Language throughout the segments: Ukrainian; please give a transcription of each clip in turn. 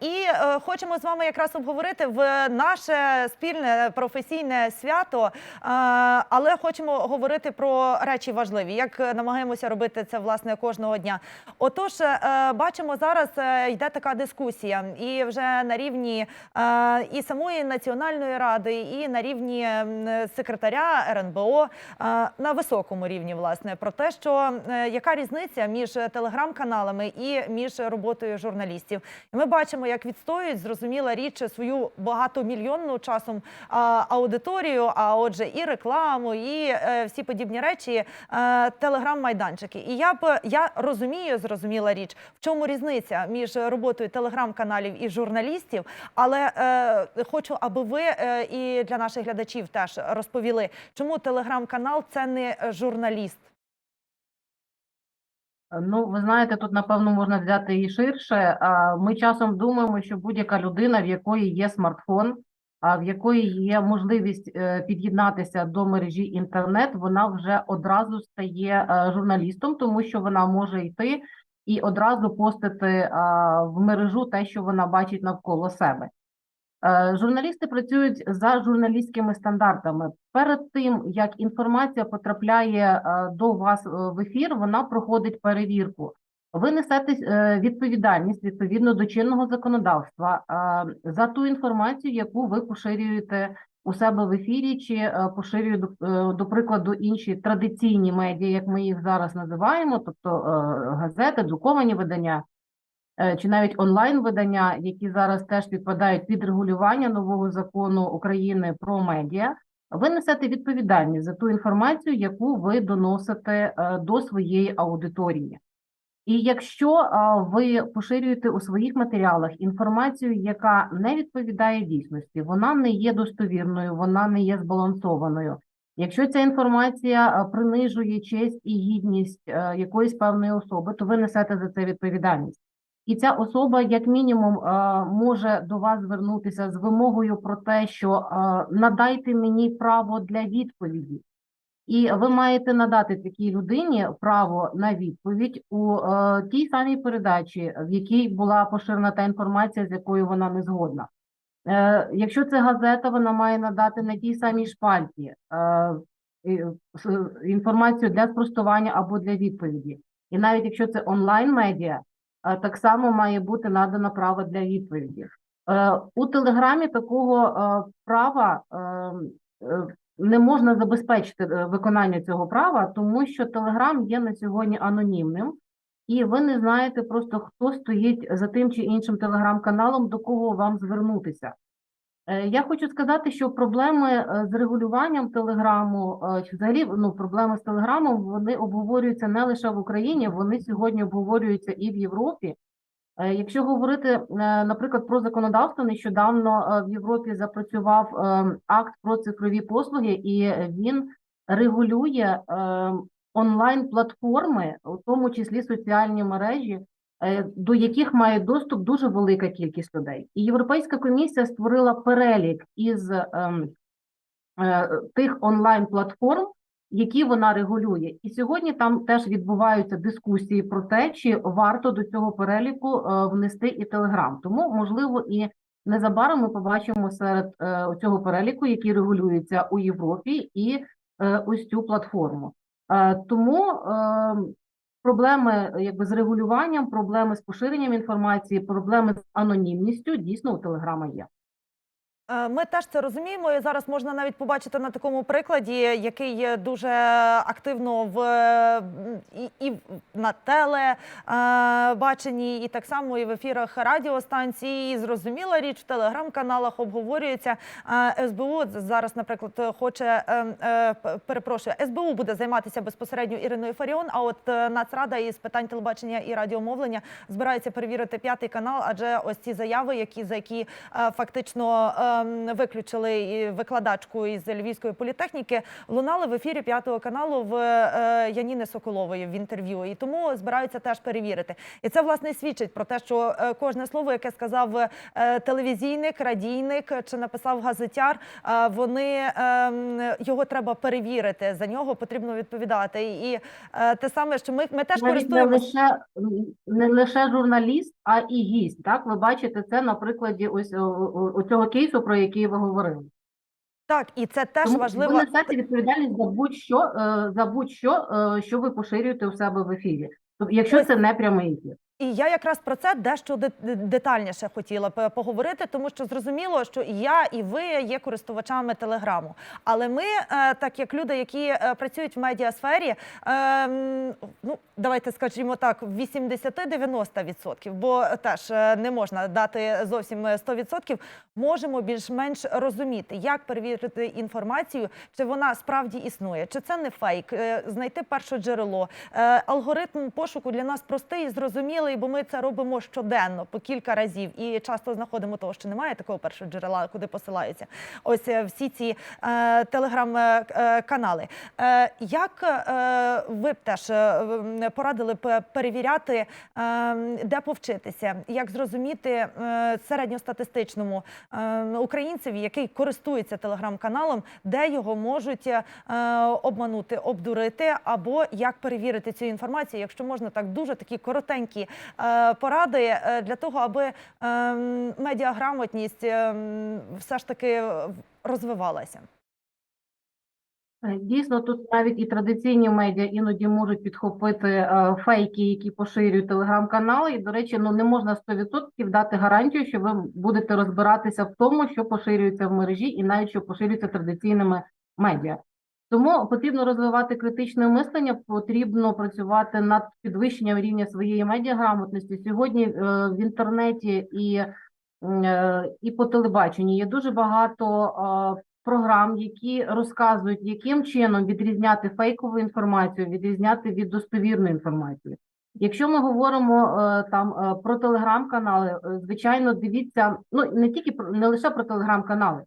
І е, хочемо з вами якраз обговорити в наше спільне професійне свято, е, але хочемо говорити про речі важливі, як намагаємося робити це власне кожного дня. Отож, е, бачимо зараз е, йде така дискусія, і вже на рівні е, і самої національної ради, і на рівні секретаря РНБО е, на високому рівні, власне, про те, що е, яка різниця між телеграм-каналами і між роботою журналістів. Ми бачимо, як відстоюють зрозуміла річ свою багатомільйонну часом аудиторію. А отже, і рекламу, і е, всі подібні речі, е, телеграм-майданчики. І я б я розумію, зрозуміла річ, в чому різниця між роботою телеграм-каналів і журналістів. Але е, хочу, аби ви і для наших глядачів теж розповіли, чому телеграм-канал це не журналіст. Ну, ви знаєте, тут напевно можна взяти і ширше. Ми часом думаємо, що будь-яка людина, в якої є смартфон, а в якої є можливість е, під'єднатися до мережі інтернет, вона вже одразу стає е, журналістом, тому що вона може йти і одразу постити в мережу те, що вона бачить навколо себе. Е, Журналісти працюють за журналістськими стандартами. Перед тим як інформація потрапляє е, до вас е, в ефір, вона проходить перевірку. Ви несете відповідальність відповідно до чинного законодавства за ту інформацію, яку ви поширюєте у себе в ефірі, чи поширює до, прикладу інші традиційні медіа, як ми їх зараз називаємо, тобто газети, друковані видання чи навіть онлайн-видання, які зараз теж підпадають під регулювання нового закону України про медіа, ви несете відповідальність за ту інформацію, яку ви доносите е, до своєї аудиторії. І якщо ви поширюєте у своїх матеріалах інформацію, яка не відповідає дійсності, вона не є достовірною, вона не є збалансованою. Якщо ця інформація принижує честь і гідність е, якоїсь певної особи, то ви несете за це відповідальність. І ця особа, як мінімум, е, може до вас звернутися з вимогою про те, що е, надайте мені право для відповіді. І ви маєте надати такій людині право на відповідь у е, тій самій передачі, в якій була поширена та інформація, з якою вона не згодна. Якщо це газета, вона має надати на тій самій шпальті інформацію для спростування або для відповіді. І навіть якщо це онлайн-медіа, е, так само має бути надано право для відповіді. Е, у Телеграмі такого е, права е, е, не можна забезпечити е, виконання цього права, тому що Телеграм є на сьогодні анонімним, і ви не знаєте просто, хто стоїть за тим чи іншим телеграм-каналом, до кого вам звернутися. Е, Я хочу сказати, що проблеми е, з регулюванням телеграму, е, взагалі ну, проблеми з телеграмом, вони обговорюються не лише в Україні, вони сьогодні обговорюються і в Європі. Якщо говорити, наприклад, про законодавство, нещодавно в Європі запрацював акт про цифрові послуги, і він регулює е, онлайн-платформи, у тому числі соціальні мережі, до яких має доступ дуже велика кількість людей. І Європейська комісія створила перелік із ем, е, тих онлайн-платформ, які вона регулює. І сьогодні там теж відбуваються дискусії про те, чи варто до цього переліку е, внести і Телеграм. Тому, можливо, і незабаром ми побачимо серед е, цього переліку, який регулюється у Європі, і е, ось цю платформу. Е, Тому е, проблеми якби з регулюванням, проблеми з поширенням інформації, проблеми з анонімністю дійсно у Телеграма є. Е, Ми теж це розуміємо. І зараз можна навіть побачити на такому прикладі, який є дуже активно в і, і на телебаченні, і так само і в ефірах радіостанцій. І зрозуміла річ в телеграм-каналах обговорюється. Е, СБУ зараз, наприклад, хоче е, е, перепрошую, СБУ буде займатися безпосередньо Іриною Фаріон. А от е, Нацрада із питань телебачення і радіомовлення збирається перевірити п'ятий канал, адже ось ці заяви, які за які е, фактично виключили викладачку із Львівської політехніки, лунали в ефірі п'ятого каналу в е, Яніни Соколової в інтерв'ю. І тому збираються теж перевірити. І це власне свідчить про те, що е, кожне слово, яке сказав е, телевізійник, радійник чи написав газетяр, вони ем, його треба перевірити. За нього потрібно відповідати. І те саме, що ми, ми теж користуємося. лише не лише журналіст, а і гість. Так, ви бачите це на прикладі ось о цього кейсу, про який ви говорили. Так, і це теж Тому важливо. ви несете відповідальність за будь-що, е, за будь-що, е, що ви поширюєте у себе в ефірі. Тобто, якщо це не прямий ефір. І я якраз про це дещо де- де- детальніше хотіла б поговорити, тому що зрозуміло, що і я, і ви є користувачами телеграму. Але ми, е, так як люди, які е, працюють в медіасфері, е, ну давайте скажімо так, 80-90%, бо теж е, не можна дати зовсім е, 100%, можемо більш-менш розуміти, як перевірити інформацію, чи вона справді існує, чи це не фейк, знайти перше джерело. Алгоритм пошуку для нас простий і зрозумілий, бо ми це робимо щоденно по кілька разів і часто знаходимо того, що немає такого першого джерела, куди посилаються. Ось е, всі ці е, телеграм-канали. Е, як е, ви б теж е, порадили б перевіряти, е, де повчитися, як зрозуміти е, середньостатистичному е, українцеві, який користується телеграм-каналом, де його можуть е, обманути, обдурити, або як перевірити цю інформацію, якщо можна так дуже такі коротенькі е, поради е, для того, аби е, медіаграмотність е, все ж таки е, розвивалася. Е, Дійсно, тут навіть і традиційні медіа іноді можуть підхопити е, фейки, які поширюють телеграм-канали. І, до речі, ну не можна 100% дати гарантію, що ви будете розбиратися в тому, що поширюється в мережі, і навіть що поширюється традиційними медіа. Тому потрібно розвивати критичне мислення, потрібно працювати над підвищенням рівня своєї медіаграмотності. Сьогодні е, в інтернеті і, е, і по телебаченню є дуже багато е, програм, які розказують, яким чином відрізняти фейкову інформацію, відрізняти від достовірної інформації. Якщо ми говоримо там про телеграм-канали, звичайно, дивіться, ну не тільки про не лише про телеграм-канали.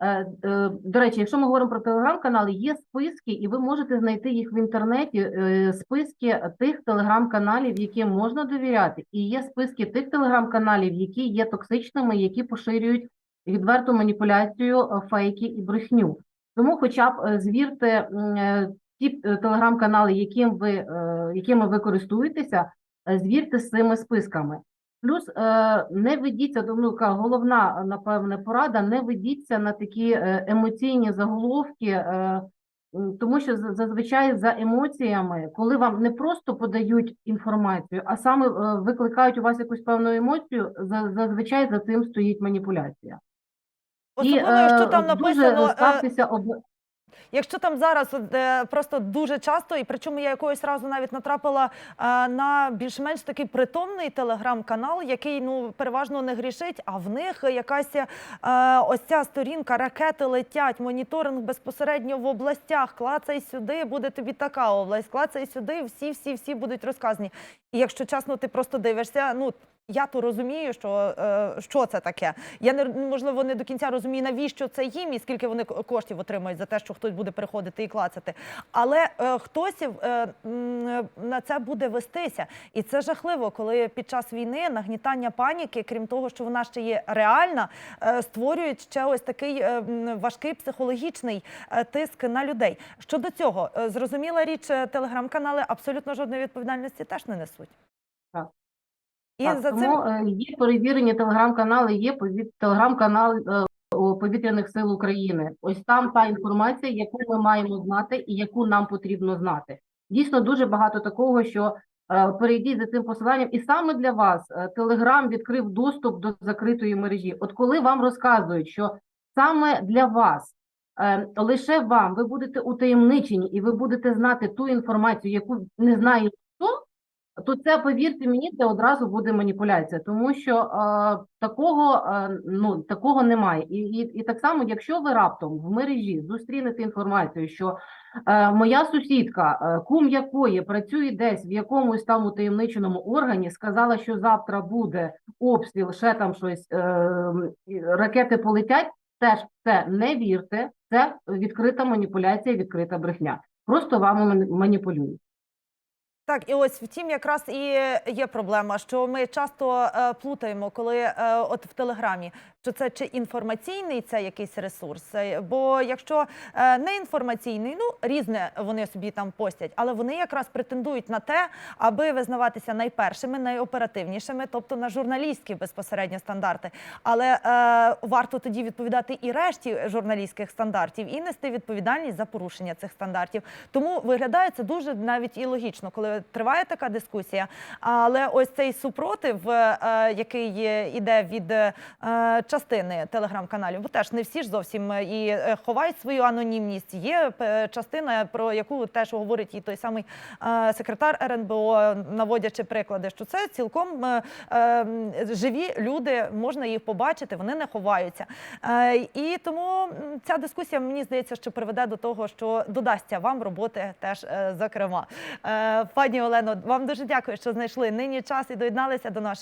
Е, е, До речі, якщо ми говоримо про телеграм-канали, є списки, і ви можете знайти їх в інтернеті. е, Списки тих телеграм-каналів, яким можна довіряти, і є списки тих телеграм-каналів, які є токсичними, які поширюють відверту маніпуляцію, фейки і брехню. Тому, хоча б звірте ті телеграм-канали, яким ви, якими ви користуєтеся, звірте з цими списками. Плюс е, не ведіться, ну, головна, напевне, порада, не ведіться на такі е, емоційні заголовки, е, тому що зазвичай за емоціями, коли вам не просто подають інформацію, а саме викликають у вас якусь певну емоцію, зазвичай за цим стоїть маніпуляція. Особливо, якщо е, там написано. е, ставтеся об... Якщо там зараз е, просто дуже часто, і причому я якогось разу навіть натрапила е, на більш-менш такий притомний телеграм-канал, який ну переважно не грішить, а в них якась е, ось ця сторінка ракети летять, моніторинг безпосередньо в областях. Клацай сюди, буде тобі така область, клацай сюди, всі, всі, всі будуть розказані. І якщо чесно, ти просто дивишся, ну. Я то розумію, що, е, що це таке. Я не можливо не до кінця розумію, навіщо це їм і скільки вони коштів отримають за те, що хтось буде приходити і клацати. Але е, хтось е, на це буде вестися, і це жахливо, коли під час війни нагнітання паніки, крім того, що вона ще є реальна, е, створюють ще ось такий е, важкий психологічний е, тиск на людей. Щодо цього, е, зрозуміла річ, телеграм-канали абсолютно жодної відповідальності теж не несуть. І Так, за цим е, є перевірені телеграм-канали, є телеграм-канал е, Повітряних сил України. Ось там та інформація, яку ми маємо знати і яку нам потрібно знати. Дійсно, дуже багато такого, що е, перейдіть за цим посиланням, і саме для вас Телеграм відкрив доступ до закритої мережі. От коли вам розказують, що саме для вас. Лише вам ви будете утаємничені і ви будете знати ту інформацію, яку не знає то це, повірте мені, це одразу буде маніпуляція, тому що е, такого, е, ну, такого немає. І, і, і так само, якщо ви раптом в мережі зустрінете інформацію, що е, моя сусідка, е, кум якої працює десь в якомусь там утаємниченому органі, сказала, що завтра буде обстріл, ще там щось, е, ракети полетять, теж це не вірте, це відкрита маніпуляція, відкрита брехня. Просто вами маніпулюють. Так, і ось втім, якраз і є проблема, що ми часто е, плутаємо, коли е, от в телеграмі, що це чи інформаційний це якийсь ресурс. Е, Бо якщо е, не інформаційний, ну різне вони собі там постять, але вони якраз претендують на те, аби визнаватися найпершими, найоперативнішими, тобто на журналістські безпосередньо стандарти. Але е, варто тоді відповідати і решті журналістських стандартів і нести відповідальність за порушення цих стандартів. Тому виглядає це дуже навіть і логічно, коли триває така дискусія. Але ось цей супротив, е, який іде від е, частини телеграм-каналів, бо теж не всі ж зовсім е, і е, ховають свою анонімність. Є е, частина, про яку теж говорить і той самий е, секретар РНБО, наводячи приклади, що це цілком е, е, живі люди, можна їх побачити, вони не ховаються. Е, І тому ця дискусія мені здається, що приведе до того, що додасться вам роботи теж е, зокрема. Пані Олено, вам дуже дякую, що знайшли нині час і доєдналися до нашої.